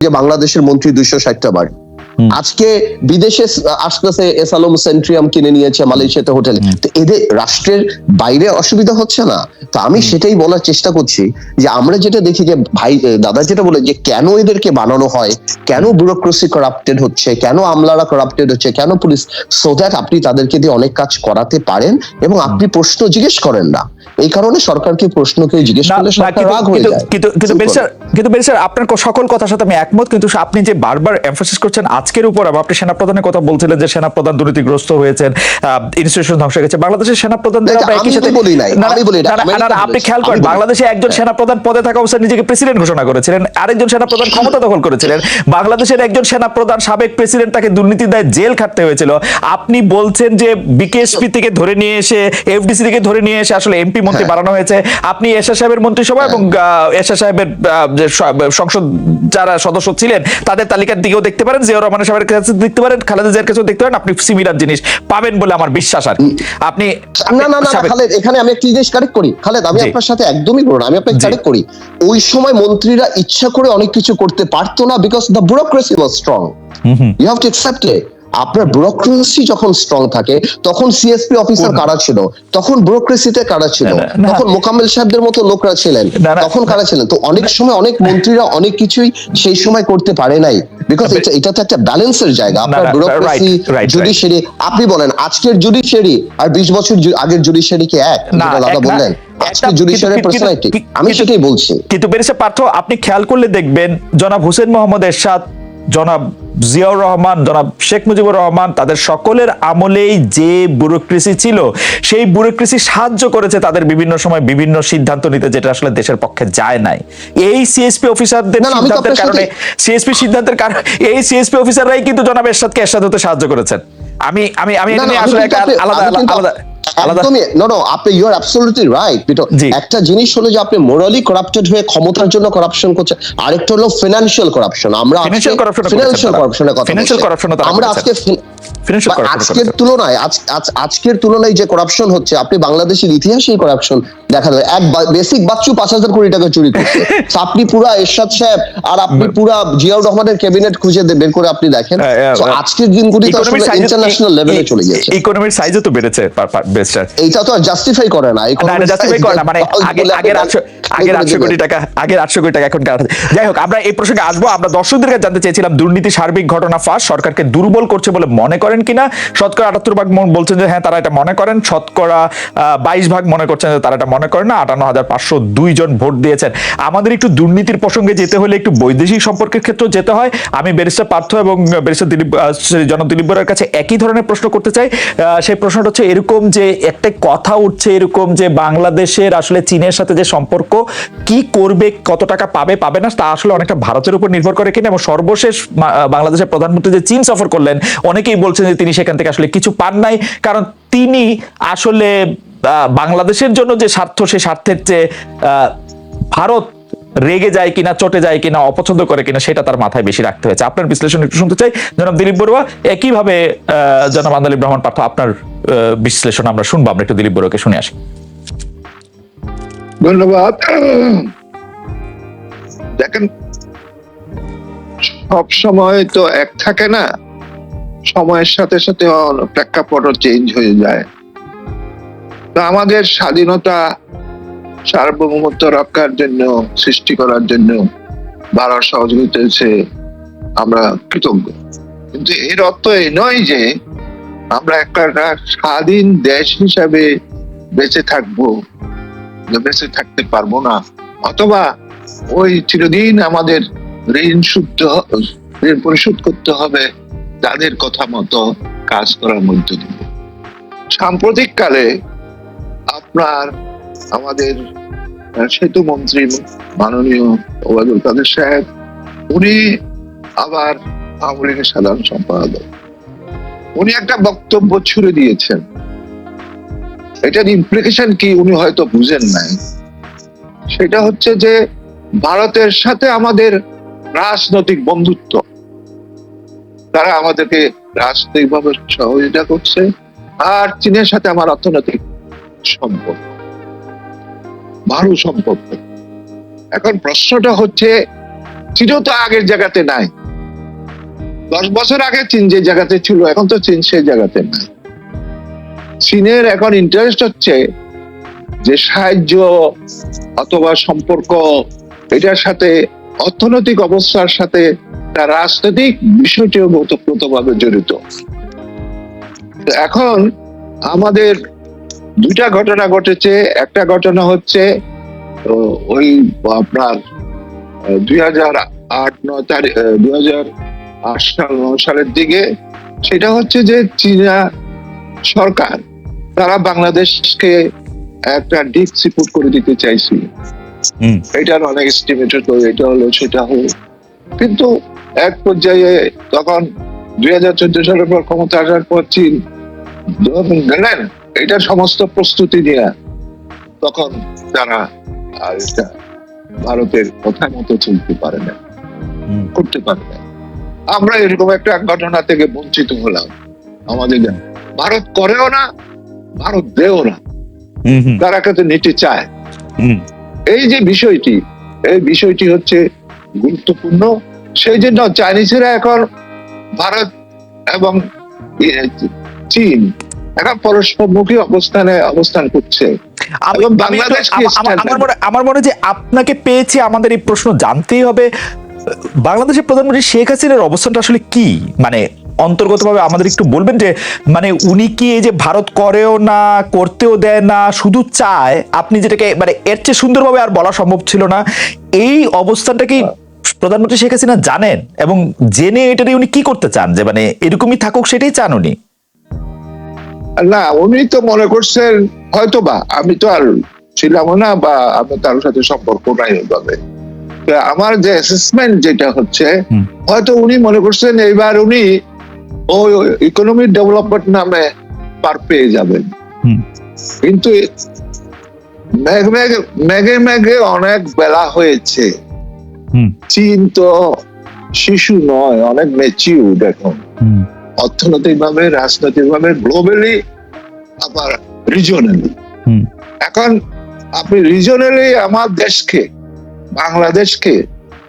যে বাংলাদেশের মন্ত্রী দুইশো ষাটটা বাড়ি আজকে বিদেশে আসতেছে এসালম সেন্ট্রিয়াম কিনে নিয়েছে মালয়েশিয়াতে হোটেল। তো এদের রাষ্ট্রের বাইরে অসুবিধা হচ্ছে না? তো আমি সেটাই বলার চেষ্টা করছি যে আমরা যেটা দেখি যে ভাই দাদা যেটা বলে যে কেন এদেরকে বানানো হয় কেন ব্যুরোক্রেসি করাপ্টেড হচ্ছে কেন আমলারা করাপ্টেড হচ্ছে কেন পুলিশ সো দ্যাট আপনি তাদেরকে দিয়ে অনেক কাজ করাতে পারেন এবং আপনি প্রশ্ন জিজ্ঞেস করেন না। এই কারণে সরকারকে প্রশ্নকে জিজ্ঞেস করলে সরকার রাগ হয়ে যায়। কিন্তু কিন্তু বেরিস্টার আপনার সকল কথার সাথে আমি একমত কিন্তু আপনি যে বারবার এমফাসিস করছেন আজকের উপর আপনি সেনাপ্রধানের কথা বলছিলেন যে সেনাপ্রধান দুর্নীতিগ্রস্ত হয়েছেন ইনস্টিটিউশন ধ্বংস হয়ে গেছে। বাংলাদেশের সেনাপ্রধানদের আমরা একই সাথে বলি নাই, আমি বলি না, আপনি খেয়াল করেন বাংলাদেশে একজন সেনাপ্রধান পদে থাকা অবস্থায় নিজেকে প্রেসিডেন্ট ঘোষণা করেছিলেন আরেকজন সেনাপ্রধান ক্ষমতা দখল করেছিলেন। বাংলাদেশের একজন সেনাপ্রধান সাবেক প্রেসিডেন্ট তাকে দুর্নীতি দায় জেল খাটতে হয়েছিল। আপনি বলছেন যে বিকেএসপি থেকে ধরে নিয়ে এসে এফডিসি থেকে ধরে নিয়ে এসে আসলে এমপি মন্ত্রী হ্যাঁ। বানানো হয়েছে। আপনি এশা সাহেবের মন্ত্রিসভা এবং আহ, এশা সাহেবের যে সংসদ যারা সদস্য ছিলেন তাদের তালিকার দিকেও দেখতে পারেন জিয়াউর রহমানের সাহেবের কাছে দেখতে পারেন খালেদা জিয়ার কাছেও দেখতে পারেন আপনি সিমিলার জিনিস পাবেন বলে আমার বিশ্বাস আর আপনি না না না খালেদ এখানে আমি একটা জিনিস কারেক্ট করি। খালেদ আমি আপনার সাথে একদমই না আমি আপনাকে। কারেক্ট করি। ওই সময় মন্ত্রীরা ইচ্ছা করে অনেক কিছু করতে পারতো না because the bureaucracy was strong. You have to accept it আপনার ব্যুরোক্রেসি যখন স্ট্রং থাকে তখন সিএসপি অফিসার কারা ছিল? তখন ব্যুরোক্রেসিতে কারা ছিল। তখন মোকাম্মেল সাহেবদের মতো লোকরা ছিলেন। তখন কারা ছিলেন? তো অনেক সময় অনেক মন্ত্রীরা অনেক কিছুই সেই সময় করতে পারে নাই। বিকজ এটা তো একটা ব্যালেন্সের জায়গা। আপনার ব্যুরোক্রেসি. জুডিশিয়ারি আপনি বলেন আজকের জুডিশিয়ারি আর বিশ বছর আগের জুডিশিয়ারি কি এক? দাদা বললেন আমি সেটাই বলছি। কিন্তু পার্থ আপনি খেয়াল করলে দেখবেন জনাব হোসেন মোহাম্মদ এরশাদ জনাব জিয়াউর রহমান জনাব শেখ মুজিবুর রহমান তাদের সকলের আমলেই যে ব্যুরোক্রেসি ছিল সেই ব্যুরোক্রেসি সাহায্য করেছে তাদের বিভিন্ন সময় বিভিন্ন সিদ্ধান্ত নিতে যেটা আসলে দেশের পক্ষে যায় নাই। এই সিএসপি অফিসারদের সিদ্ধান্তের কারণে সিএসপি সিদ্ধান্তের কারণে এই সিএসপি অফিসাররাই কিন্তু জনাব এরশাদকে এরশাদ হতে সাহায্য করেছেন। আমি আমি আমি এটা নিয়ে আসলে একটা আলাদা আলাদা একদমই। নো নো আপনি ইউ আর অ্যাবসলিউটলি রাইট জি। একটা জিনিস হলো যে আপনি মোরালি করাপ্টেড হয়ে ক্ষমতার জন্য করাপশন করছে আরেকটা হলো ফিনান্সিয়াল করাপশন আমরা করেছেন ফিনান্সিয়াল করাপশনের কথা আমরা আজকে আজকের তুলনায় আজ- আজ- আজকের তুলনায় যে করাপশন হচ্ছে আপনি বাংলাদেশের ইতিহাসেই করাপশন দেখা যাবে এক বেসিক বাচ্চু পাঁচ হাজার কোটি টাকা চুরি করছে। আপনি পুরা এরশাদ সাহেব আর আপনি পুরা জিয়াউর রহমানের ক্যাবিনেট খুঁজে বের করে আপনি দেখেন। হ্যাঁ, হ্যাঁ, হ্যাঁ। আজকের দিনগুলি ইন্টারন্যাশনাল লেভেলে চলে গিয়েছে। ই- ইকোনমির সাইজও তো বেড়েছে এইটা তো আর জাস্টিফাই করে না এটা জাস্টিফাই করে না মানে আগে আগের আগের আটশো কোটি টাকা আগের আটশো কোটি টাকা এখন যাই হোক আমরা এই প্রসঙ্গে আসব। আমরা দর্শকদের কাছে জানতে চেয়েছিলাম দুর্নীতি সার্বিক ঘটনা ফাঁস সরকারকে দুর্বল করছে বলে মনে করেন কিনা? শতকরা আটাত্তর ভাগ বলছেন যে হ্যাঁ তারা এটা মনে করেন। শতকরা বাইশ ভাগ মনে করছেন যে তারা এটা মনে করেন না। আটান্ন হাজার পাঁচশো দুই জন ভোট দিয়েছেন। আমাদের একটু দুর্নীতির প্রসঙ্গে যেতে হলে একটু বৈদেশিক সম্পর্কের ক্ষেত্রেও যেতে হয়। আমি ব্যারিস্টার পার্থ এবং ব্যারিস্টার দিলীপ জন দিলীপ বরের কাছে একই ধরনের প্রশ্ন করতে চাই। আহ, সেই প্রশ্নটা হচ্ছে এরকম যে একটা কথা উঠছে এরকম যে বাংলাদেশের আসলে চীনের সাথে যে সম্পর্ক, কি করবে, কত টাকা পাবে পাবে না, তা আসলে অনেকটা ভারতের উপর নির্ভর করে কিনা এবং সর্বশেষ বাংলাদেশের প্রধানমন্ত্রী যে চীন সফর করলেন, অনেকেই বলছেন যে তিনি সেখান থেকে আসলে কিছু পান নাই। কারণ তিনি আসলে বাংলাদেশের জন্য যে স্বার্থ সেই স্বার্থের চেয়ে ভারত রেগে যায় কিনা, চটে যায় কিনা, অপছন্দ করে কিনা, সেটা তার মাথায় বেশি রাখতে হয়েছে। আপনার বিশ্লেষণ একটু শুনতে চাই। জনাব দিলীপ বড়ুয়া, একইভাবে জনাব আন্দালিব রহমান পার্থ, আপনার বিশ্লেষণ আমরা শুনব। আমরা একটু দিলীপ বড়ুয়াকে শুনে আসি। ধন্যবাদ। দেখেন, সব সময় তো এক থাকে না, সময়ের সাথে সাথে প্রেক্ষাপটও চেঞ্জ হয়ে যায়। তো আমাদের স্বাধীনতা সার্বভৌমত্ব রক্ষার জন্য, সৃষ্টি করার জন্য ভারত সহযোগিতা হয়েছে আমরা কৃতজ্ঞ। কিন্তু এর অর্থ এই নয় যে আমরা একটা স্বাধীন দেশ হিসাবে বেঁচে থাকব বেঁচে থাকতে পারব না। অথবা ওই চিরদিন আমাদের ঋণ শুদ্ধ, ঋণ পরিশোধ করতে হবে, তাদের কথা মতো কাজ করার মধ্য দিয়ে। সাম্প্রতিক কালে আপনার আমাদের সেতু মন্ত্রী, মাননীয় ওবায়দুল কাদের সাহেব, উনি আবার আওয়ামী লীগের সাধারণ সম্পাদক। উনি একটা বক্তব্য ছুড়ে দিয়েছেন। এটার ইমপ্লিকেশন কি উনি হয়তো বুঝেন নাই। সেটা হচ্ছে যে, ভারতের সাথে আমাদের রাজনৈতিক বন্ধুত্ব। তারা আমাদেরকে রাজনৈতিকভাবে সহযোগিতা করছে, আর চীনের সাথে আমার অর্থনৈতিক সম্পর্ক। ভালো সম্পর্ক এখন প্রশ্নটা হচ্ছে, চীনও তো আগের জায়গাতে নাই। দশ বছর আগে চীন যে জায়গাতে ছিল, এখন তো চীন সেই জায়গাতে নাই। চীনের এখন ইন্টারেস্ট হচ্ছে যে সাহায্য অথবা সম্পর্ক, এটার সাথে, অর্থনৈতিক অবস্থার সাথে, তার রাজনৈতিক বিষয়টিও ভাবে জড়িত। এখন আমাদের দুইটা ঘটনা ঘটেছে একটা ঘটনা হচ্ছে ওই আপনার দুই হাজার আট নয় তারিখ দুই হাজার আট সাল নয় সালের দিকে সেটা হচ্ছে যে চীনা সরকার তারা বাংলাদেশকে একটা ডিপ সিপুট করে দিতে চাইছিল। এটার অনেক এস্টিমেট হতো এটা হলো সেটা হলো। কিন্তু এক পর্যায়ে তখন দুই হাজার চোদ্দ সালের পর ক্ষমতা আসার পর চীন গেলেন এটার সমস্ত প্রস্তুতি নিয়ে তখন তারা আর এটা ভারতের কথা মতো চলতে পারে না করতে পারে না। আমরা এরকম একটা ঘটনা থেকে বঞ্চিত হলাম। আমাদের। ভারত করেও না ভারত দেও না। তারা কিন্তু নিতে চায়। হুম, এই যে বিষয়টি এই বিষয়টি হচ্ছে গুরুত্বপূর্ণ। সেই জন্য চাইনিজেরা এখন ভারত এবং ইয়ে, চীন এখন পরস্পরমুখী অবস্থানে অবস্থান করছে। আমার মনে যে আপনাকে পেয়েছি আমাদের এই প্রশ্ন জানতেই হবে। বাংলাদেশের প্রধানমন্ত্রী শেখ হাসিনার অবস্থানটা আসলে কি? মানে অন্তর্গতভাবে আমাদের একটু বলবেন যে মানে উনি কি এই যে ভারত করেও না করতেও দেয় না শুধু চায়? আপনি যেটাকে মানে এর চেয়ে সুন্দরভাবে আর বলা সম্ভব ছিল না। এই অবস্থানটা কি প্রধানমন্ত্রী শেখ হাসিনা জানেন? এবং জেনে এটা উনি কি করতে চান? যে মানে এরকমই থাকুক সেটাই চান উনি? না উনি তো মনে করছেন হয়তো বা আমি তো আর ছিলাম না বা আমি তার সাথে সম্পর্ক নাই ওইভাবে। আমার যে অ্যাসেসমেন্ট যেটা হচ্ছে হয়তো উনি মনে করছেন এইবার উনি ওই ইকোনমিক ডেভেলপমেন্ট নামে পার পেয়ে যাবেন। কিন্তু মেঘ মেঘ মেঘে মেঘে অনেক বেলা হয়েছে। চীন তো শিশু নয় অনেক ম্যাচিউড এখন। হুম, অর্থনৈতিক ভাবে রাজনৈতিক ভাবে গ্লোবালি আবার রিজনালি এখন আপনি রিজনালি আমার দেশকে বাংলাদেশকে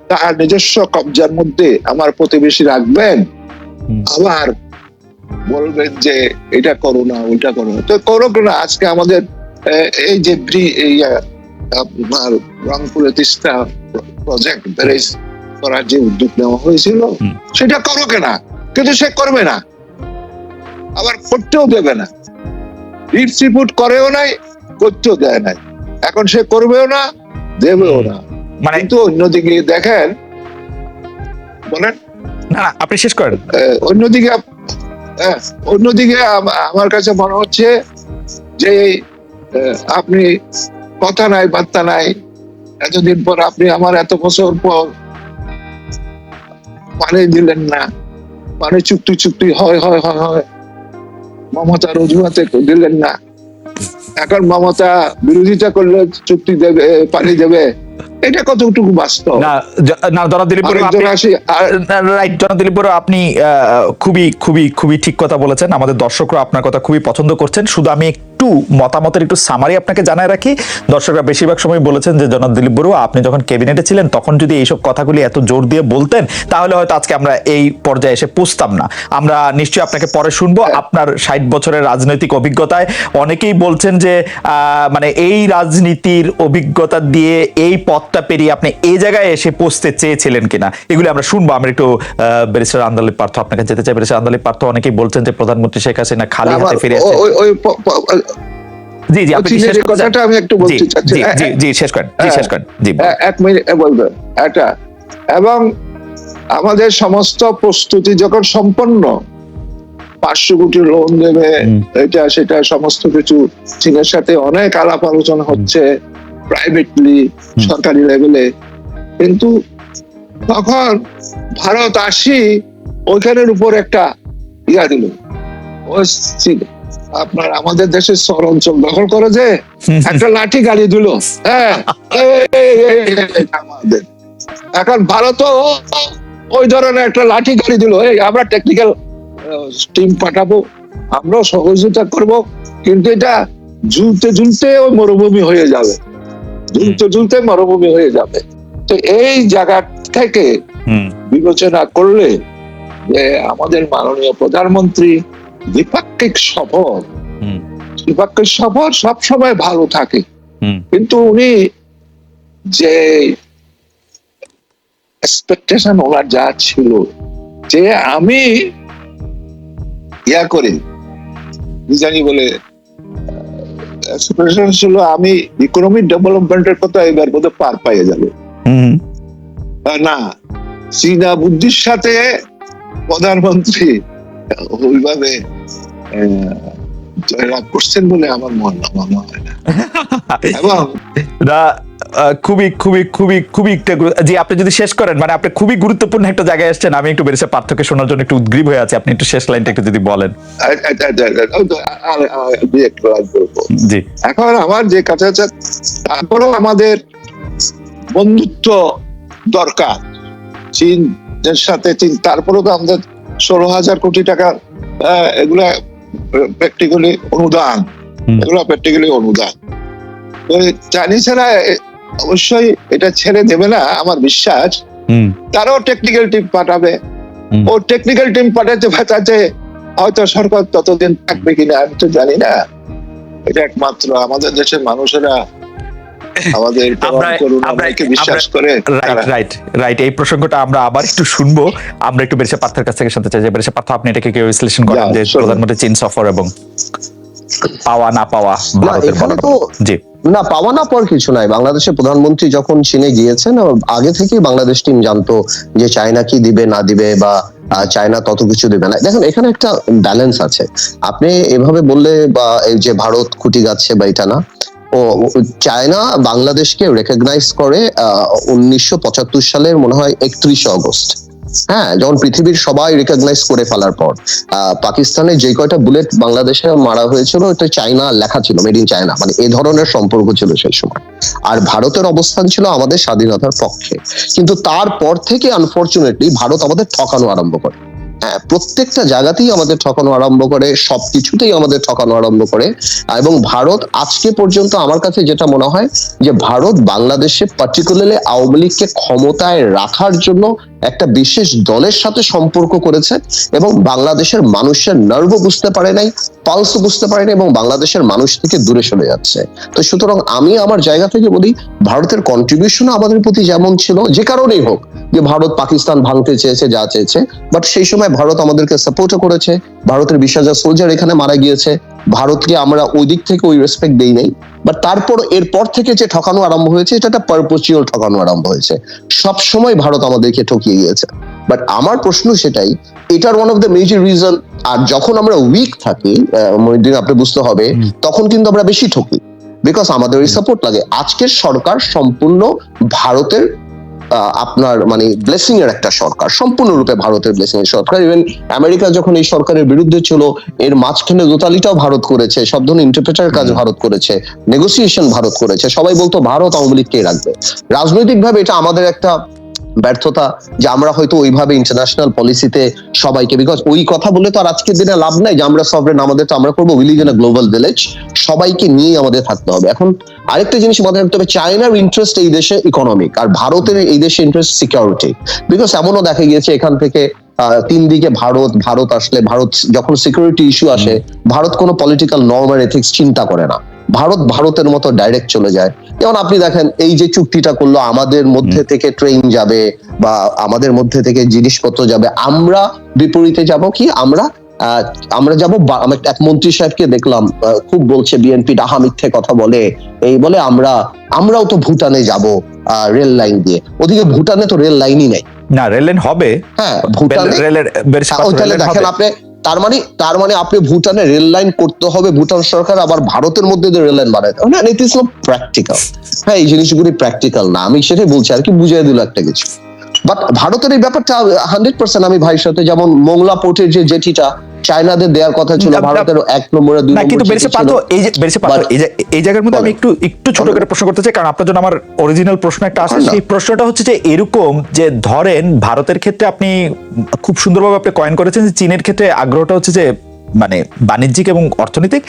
তার নিজস্ব কবজার মধ্যে আমার প্রতিবেশী রাখবেন আবার বলবেন যে এটা করো না ওইটা করো না। তো করো না আজকে আমাদের এই যে আপনার রংপুরে তিস্তা প্রজেক্ট ব্যারেজ করার যে উদ্যোগ নেওয়া হয়েছিল সেটা করো কেনা কিন্তু সে করবে না। আবার করতেও দেবে না। রিট রিপোর্ট করেও নাই করতেও দেয় নাই। এখন সে করবেও না দেবেও না। মানে কিন্তু অন্যদিকে দেখেন বলেন। না আপনি শেষ করেন। অন্যদিকে অন্যদিকে আমার কাছে মনে হচ্ছে যে আপনি কথা নাই বার্তা নাই। এতদিন পর আপনি আমার এত বছর পর পানি দিলেন না। পানি চুক্তি চুক্তি হয় হয় হয় হয়। মমতার অজুহাতে দিলেন না। এখন মমতা বিরোধিতা করলে চুক্তি দেবে পানি দেবে। এটা কতটুকু বাস্তব? না রাইট আপনি খুবই খুবই খুবই ঠিক কথা বলেছেন। আমাদের দর্শকরা আপনার কথা খুবই পছন্দ করছেন। শুধু আমি একটু মতামতের একটু সামারি আপনাকে জানায় রাখি। দর্শকরা বেশিরভাগ সময় বলেছেন যে জনাব দিলীপ বড়ুয়া আপনি যখন ক্যাবিনেটে ছিলেন তখন যদি এইসব কথাগুলি এত জোর দিয়ে বলতেন তাহলে হয়তো আজকে আমরা এই পর্যায়ে এসে পুষতাম না। আমরা নিশ্চয়ই আপনাকে পরে শুনব আপনার ষাট বছরের রাজনৈতিক অভিজ্ঞতায়। অনেকেই বলছেন যে মানে এই রাজনীতির অভিজ্ঞতা দিয়ে এই পথটা পেরিয়ে আপনি এই জায়গায় এসে পৌঁছতে চেয়েছিলেন কিনা এগুলি আমরা শুনব। আমরা একটু ব্যারিস্টার আন্দালিপ পার্থ আপনাকে যেতে চাই। ব্যারিস্টার আন্দালিপ পার্থ অনেকেই বলছেন যে প্রধানমন্ত্রী শেখ হাসিনা খালি হাতে ফিরে ও- জি জি আপনি শেষ? কথাটা আমি একটু বলতে চাচ্ছি। জি জি জি শেষ করেন জি হ্যাঁ। শেষ করেন জি এক মিনিট এটা এবং আমাদের সমস্ত প্রস্তুতি যখন সম্পন্ন পাঁচশো কোটি লোন দেবে এটা সেটা সমস্ত কিছু চীনের সাথে অনেক আলাপ আলোচনা হচ্ছে প্রাইভেটলি সরকারি লেভেলে কিন্তু তখন ভারত আসি ওইখানের উপর একটা ইয়া দিল চীন- আপনার আমাদের দেশের শহর অঞ্চল দখল করে যে একটা লাঠি গাড়ি দিল। হ্যাঁ আমাদের। এখন ভারতও ওই ধরনের একটা লাঠি গাড়ি দিল। এই আমরা টেকনিক্যাল টিম পাঠাবো আমরাও সহযোগিতা করব কিন্তু এটা ঝুলতে ঝুলতে ওই মরুভূমি হয়ে যাবে। ঝুলতে ঝুলতে মরুভূমি হয়ে যাবে। তো এই জায়গা থেকে বিবেচনা করলে যে আমাদের মাননীয় প্রধানমন্ত্রী দ্বিপাক্ষিক সফর দ্বিপাক্ষিক সফর সবসময় ভালো থাকে। কিন্তু উনি যে এক্সপেকটেশন ওনার যা ছিল যে আমি ইয়া করি জানি বলে এক্সপেকটেশন ছিল আমি ইকোনমিক ডেভেলপমেন্টের কথা এবার বোধহয় পার পাইয়ে যাবে। হুম। না চীনা বুদ্ধির সাথে প্রধানমন্ত্রী ওইভাবে জয়লাভ করছেন বলে আমার মনে মনে হয় না। এবং খুবই খুবই খুবই খুবই একটা জি আপনি যদি শেষ করেন মানে আপনি খুবই গুরুত্বপূর্ণ একটা জায়গায় এসেছেন আমি একটু পার্থক্য শোনার জন্য একটু উদ্গ্রীব হয়ে আছি আপনি একটু শেষ লাইনটা একটু যদি বলেন। জি। এখন আমার যে কাছে আছে তারপরেও আমাদের বন্ধুত্ব দরকার। চীনের সাথে চীন তারপরেও তো আমাদের ষোলো হাজার কোটি টাকা এগুলা প্র্যাকটিক্যালি অনুদান। এগুলো প্র্যাকটিক্যালি অনুদান। চাইনিজেরা অবশ্যই এটা ছেড়ে দেবে না আমার বিশ্বাস। তারাও টেকনিক্যাল টিম পাঠাবে। ও টেকনিক্যাল টিম পাঠাতে পাঠাতে হয়তো সরকার ততদিন থাকবে কিনা আমি তো জানি না। এটা একমাত্র আমাদের দেশের মানুষেরা আমাদের বিশ্বাস করে রাইট রাইট রাইট এই প্রসঙ্গটা আমরা আবার একটু শুনব। আমরা একটু পার্থের কাছ থেকে শুনতে চাই যে পার্থ আপনি এটাকে কেউ বিশ্লেষণ করেন যে প্রধানমন্ত্রী চীন সফর এবং পাওয়া না পাওয়া ভারতের জি। না পাওয়া না পর কিছু নাই। বাংলাদেশের প্রধানমন্ত্রী যখন চীনে গিয়েছেন আগে থেকেই বাংলাদেশ টিম জানতো যে চায়না কি দিবে না দিবে বা চায়না তত কিছু দিবে না। দেখেন এখানে একটা ব্যালেন্স আছে। আপনি এভাবে বললে বা এই যে ভারত খুঁটি গাচ্ছে বা এটা না চায়না বাংলাদেশকে রেকগনাইজ করে উনিশশো পঁচাত্তর সালের মনে হয় একত্রিশে অগস্ট হ্যাঁ যখন পৃথিবীর সবাই রেকগনাইজ করে ফেলার পর। পাকিস্তানে যে কয়টা বুলেট বাংলাদেশে মারা হয়েছিল এটা চায়না লেখা ছিল মেড ইন চায়না মানে এ ধরনের সম্পর্ক ছিল সেই সময়। আর ভারতের অবস্থান ছিল আমাদের স্বাধীনতার পক্ষে। কিন্তু তারপর থেকে আনফরচুনেটলি ভারত আমাদের ঠকানো আরম্ভ করে। হ্যাঁ প্রত্যেকটা জায়গাতেই আমাদের ঠকানো আরম্ভ করে সব কিছুতেই আমাদের ঠকানো আরম্ভ করে। এবং ভারত আজকে পর্যন্ত আমার কাছে যেটা মনে হয় যে, ভারত বাংলাদেশে পার্টিকুলারলি আওয়ামী লীগকে ক্ষমতায় রাখার জন্য একটা বিশেষ দলের সাথে সম্পর্ক করেছে এবং বাংলাদেশের মানুষের নার্ভ বুঝতে পারে নাই পালস বুঝতে পারে নাই এবং বাংলাদেশের মানুষ থেকে দূরে সরে যাচ্ছে। তো সুতরাং আমি আমার জায়গা থেকে বলি, ভারতের কন্ট্রিবিউশন আমাদের প্রতি যেমন ছিল, যে কারণেই হোক যে ভারত পাকিস্তান ভাঙতে চেয়েছে, যা চেয়েছে বাট সেই সময় ভারত আমাদেরকে সাপোর্টও করেছে। ভারতের বিশ হাজার সোলজার এখানে মারা গিয়েছে। ভারতকে আমরা ওই দিক থেকে ওই রেসপেক্ট দেই নাই। বাট তারপর এরপর থেকে যে ঠকানো আরম্ভ হয়েছে এটা একটা পারপোচিয়াল ঠকানো আরম্ভ হয়েছে। সব সময় ভারত আমাদেরকে ঠকিয়ে গিয়েছে বাট আমার প্রশ্ন সেটাই এটার one of the major reason আর যখন আমরা উইক থাকি মহিউদ্দিন আপনি বুঝতে হবে তখন কিন্তু আমরা বেশি ঠকি। বিকজ আমাদের ওই সাপোর্ট লাগে। আজকের সরকার সম্পূর্ণ ভারতের আপনার মানে ব্লেসিং এর একটা সরকার সম্পূর্ণরূপে ভারতের ব্লেসিং এর সরকার। ইভেন আমেরিকা যখন এই সরকারের বিরুদ্ধে ছিল এর মাঝখানে দোতালিটাও ভারত করেছে সব ধরনের ইন্টারপ্রেটার কাজ ভারত করেছে নেগোসিয়েশন ভারত করেছে সবাই বলতো ভারত আওয়ামী লীগকে রাখবে। রাজনৈতিকভাবে এটা আমাদের একটা ব্যর্থতা যে আমরা হয়তো ওইভাবে ইন্টারন্যাশনাল পলিসিতে সবাইকে বিকজ ওই কথা বলে তো আর আজকের দিনে লাভ নাই যে আমরা সফরেন আমাদের তো আমরা করব উইলিজ ইন গ্লোবাল ভিলেজ সবাইকে নিয়ে আমাদের থাকতে হবে। এখন আরেকটা জিনিস মাথায় রাখতে হবে চায়নার ইন্টারেস্ট এই দেশে ইকোনমিক আর ভারতের এই দেশে ইন্টারেস্ট সিকিউরিটি বিকজ এমনও দেখা গিয়েছে এখান থেকে তিন দিকে ভারত ভারত আসলে ভারত যখন সিকিউরিটি ইস্যু আসে ভারত কোনো পলিটিক্যাল নর্ম আর এথিক্স চিন্তা করে না। ভারত ভারতের মতো ডাইরেক্ট চলে যায়। যেমন আপনি দেখেন এই যে চুক্তিটা করল আমাদের মধ্যে থেকে ট্রেন যাবে বা আমাদের মধ্যে থেকে জিনিসপত্র যাবে আমরা বিপরীতে যাব কি? আমরা আমরা যাব এক মন্ত্রী সাহেবকে দেখলাম খুব বলছে বিএনপি ডাহা মিথ্যে কথা বলে। এই বলে আমরা আমরাও তো ভুটানে যাব রেল লাইন দিয়ে। ওদিকে ভুটানে তো রেল লাইনই নেই। না রেল লাইন হবে। হ্যাঁ ভুটানে রেলের দেখেন আপনি তার মানে তার মানে আপনি ভুটানে রেল লাইন করতে হবে ভুটান সরকার আবার ভারতের মধ্যে রেল লাইন হবে না ইট ইজ নট প্র্যাকটিক্যাল হ্যাঁ এই জিনিসগুলি প্র্যাকটিক্যাল না। আমি সেটাই বলছি আর কি বুঝিয়ে দিল একটা কিছু। বাট ভারতের এই ব্যাপারটা হান্ড্রেড পার্সেন্ট আমি ভাইয়ের সাথে যেমন মোংলা পোর্টের যে জেটিটা চায়নাদের দেওয়ার কথা ছিল ভারতের এক নম্বরে দুই কিন্তু ছিল। পাতো এই যে বেরেছে পাতো এই যে এই জায়গার মধ্যে আমি একটু একটু ছোট করে প্রশ্ন করতে চাই কারণ আপনার জন্য আমার অরিজিনাল প্রশ্ন একটা আছে। বলেন সেই প্রশ্নটা হচ্ছে যে এরকম যে ধরেন ভারতের ক্ষেত্রে আপনি খুব সুন্দরভাবে আপনি কয়েন করেছেন যে চীনের ক্ষেত্রে আগ্রহটা হচ্ছে যে মানে বাণিজ্যিক এবং অর্থনৈতিক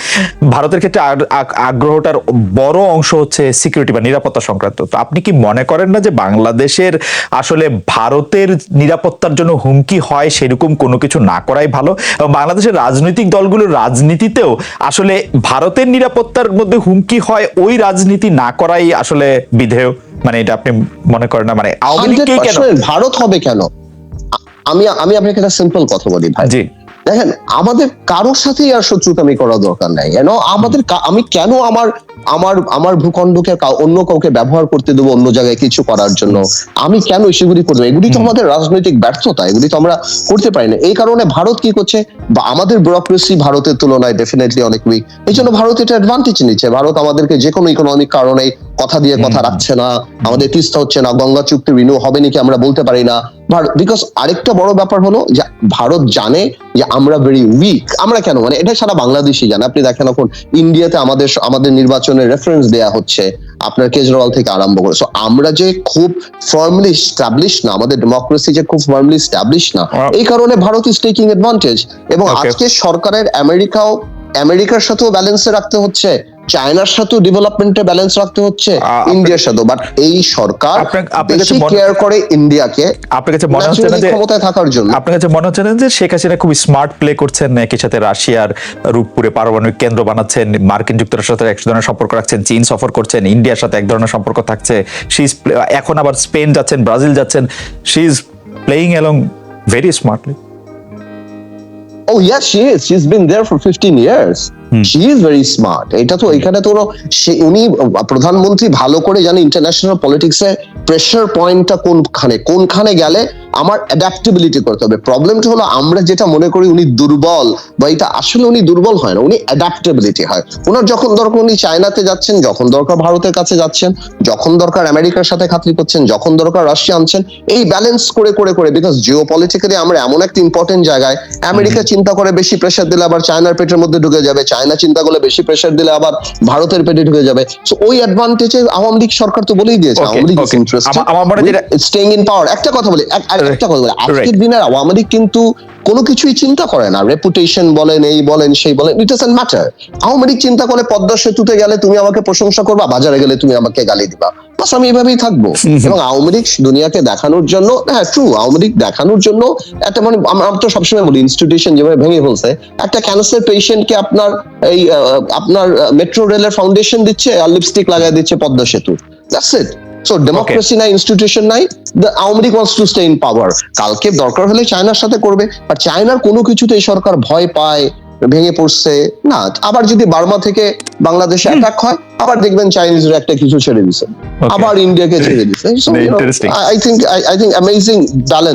ভারতের ক্ষেত্রে আগ- আগ- আগ্রহটার বড় অংশ হচ্ছে সিকিউরিটি বা নিরাপত্তা সংক্রান্ত। তো আপনি কি মনে করেন না যে বাংলাদেশের আসলে ভারতের নিরাপত্তার জন্য হুমকি হয় সেরকম কোনো কিছু না করাই ভালো? এবং বাংলাদেশের রাজনৈতিক দলগুলোর রাজনীতিতেও আসলে ভারতের নিরাপত্তার মধ্যে হুমকি হয় ওই রাজনীতি না করাই আসলে বিধেয়? মানে এটা আপনি মনে করেন না? মানে আওয়ামী লীগকেই কেন? ভারত হবে কেন? আমি আমি আপনাকে একটা সিম্পল কথা বলি ভাই। জি। দেখেন আমাদের কারোর সাথেই আর শত্রুতামি করার দরকার নাই। কেন? আমাদের আমি কেন আমার আমার আমার ভূখণ্ডকে অন্য কাউকে ব্যবহার করতে দেবো অন্য জায়গায় কিছু করার জন্য? আমি কেন সেগুলি করব এগুলি তো আমাদের রাজনৈতিক ব্যর্থতা এগুলি তো আমরা করতে পারি না। এই কারণে ভারত কি করছে? বা আমাদের ব্যুরোক্রেসি ভারতের তুলনায় ডেফিনেটলি অনেক উইক এই জন্য ভারত এটা অ্যাডভান্টেজ নিচ্ছে। ভারত আমাদেরকে যে কোনো ইকোনমিক কারণে কথা দিয়ে কথা রাখছে না আমাদের তিস্তা হচ্ছে না গঙ্গা চুক্তি রিনিউ হবে নাকি আমরা বলতে পারি না। বিকজ আরেকটা বড় ব্যাপার হলো যে ভারত জানে যে আমরা ভেরি উইক আমরা কেন? মানে এটা সারা বাংলাদেশই জানে। আপনি দেখেন এখন ইন্ডিয়াতে আমাদের আমাদের নির্বাচনের রেফারেন্স দেয়া হচ্ছে আপনার কেজরিওয়াল থেকে আরম্ভ করে। সো আমরা যে খুব ফার্মলি স্টাবলিশ না আমাদের ডেমোক্রেসি যে খুব ফার্মলি স্টাবলিশ না এই কারণে ভারত ইজ টেকিং অ্যাডভান্টেজ এবং আজকে সরকারের আমেরিকাও আমেরিকার সাথেও ব্যালেন্সে রাখতে হচ্ছে চায়নার সাথেও ডেভেলপমেন্টে ব্যালেন্স রাখতে হচ্ছে ইন্ডিয়ার সাথেও। বাট এই সরকার বেশি কেয়ার করে ইন্ডিয়াকে আপনার কাছে মনে হচ্ছে না যে ক্ষমতায় থাকার জন্য। আপনার কাছে মনে হচ্ছে না যে শেখ হাসিনা খুব স্মার্ট প্লে করছেন একই সাথে রাশিয়ার রূপপুরে পারমাণবিক কেন্দ্র বানাচ্ছেন মার্কিন যুক্তরাষ্ট্রের সাথে এক ধরনের সম্পর্ক রাখছেন চীন সফর করছেন ইন্ডিয়ার সাথে এক ধরনের সম্পর্ক থাকছে। শি এখন আবার স্পেন যাচ্ছেন ব্রাজিল যাচ্ছেন। She is playing along very smartly Oh she is she is been there for 15 years she is very smart এটা তো এখানে তো উনি প্রধানমন্ত্রী ভালো করে জানে ইন্টারন্যাশনাল পলিটিক্সে প্রেসার পয়েন্টটা কোনখানে কোনখানে গেলে আমার অ্যাডাপ্টেবিলিটি করতে হবে। প্রবলেমটা হলো আমরা যেটা মনে করি উনি দুর্বল বা এটা আসলে উনি দুর্বল হয় না উনি অ্যাডাপ্টেবিলিটি হয়। ওনার যখন দরকার উনি চায়নাতে যাচ্ছেন যখন দরকার ভারতের কাছে যাচ্ছেন যখন দরকার আমেরিকার সাথে খাতির করছেন যখন দরকার রাশিয়া আনছেন এই ব্যালেন্স করে করে করে বিকজ জিও পলিটিক্যালি আমরা এমন একটা ইম্পর্টেন্ট জায়গায় আমেরিকা চিন্তা করে বেশি প্রেশার দিলে আবার চায়নার পেটের মধ্যে ঢুকে যাবে চায়না চিন্তা করলে বেশি প্রেশার দিলে আবার ভারতের পেটে ঢুকে যাবে। সো ওই অ্যাডভান্টেজে আওয়ামী লীগ সরকার তো বলেই দিয়েছে আওয়ামী লীগ. আমার- মনে যেটা- স্টেইং ইন পাওয়ার একটা কথা বলি একটা কথা বলি আজকের দিনের আওয়ামী লীগ কিন্তু কোনো কিছুই চিন্তা করে না। রেপুটেশন বলেন এই বলেন সেই বলেন it doesn't matter Awami League চিন্তা করে পদ্মা সেতুতে গেলে তুমি আমাকে প্রশংসা করবা বাজারে গেলে তুমি আমাকে গালি দিবা। বাস আমি এভাবেই থাকব। এবং আওয়ামী লীগ দুনিয়াকে দেখানোর জন্য হ্যাঁ ট্রু আওয়ামী লীগ দেখানোর জন্য একটা মানে আমরা তো সবসময় বলি ইনস্টিটিউশন যেভাবে ভেঙে ফেলছে একটা ক্যান্সার পেশেন্টকে আপনার এই আপনার মেট্রো রেলের ফাউন্ডেশন দিচ্ছে আর লিপস্টিক লাগাই দিচ্ছে Padma Setu. That's it so democracy নাই ইনস্টিটিউশন নাই Awami League wants to stay in power কালকে দরকার হলে চায়নার সাথে করবে আর চায়নার কোনো কিছুতে এই সরকার ভয় পায় ভেঙে পড়ছে না। আবার যদি বার্মা থেকে বাংলাদেশে অ্যাটাক হয় আবার দেখবেন চাইনিজরা একটা কিছু ছেড়ে দিছে। আবার ইন্ডিয়াকে ছেড়ে দিছে. I think I think amazing balance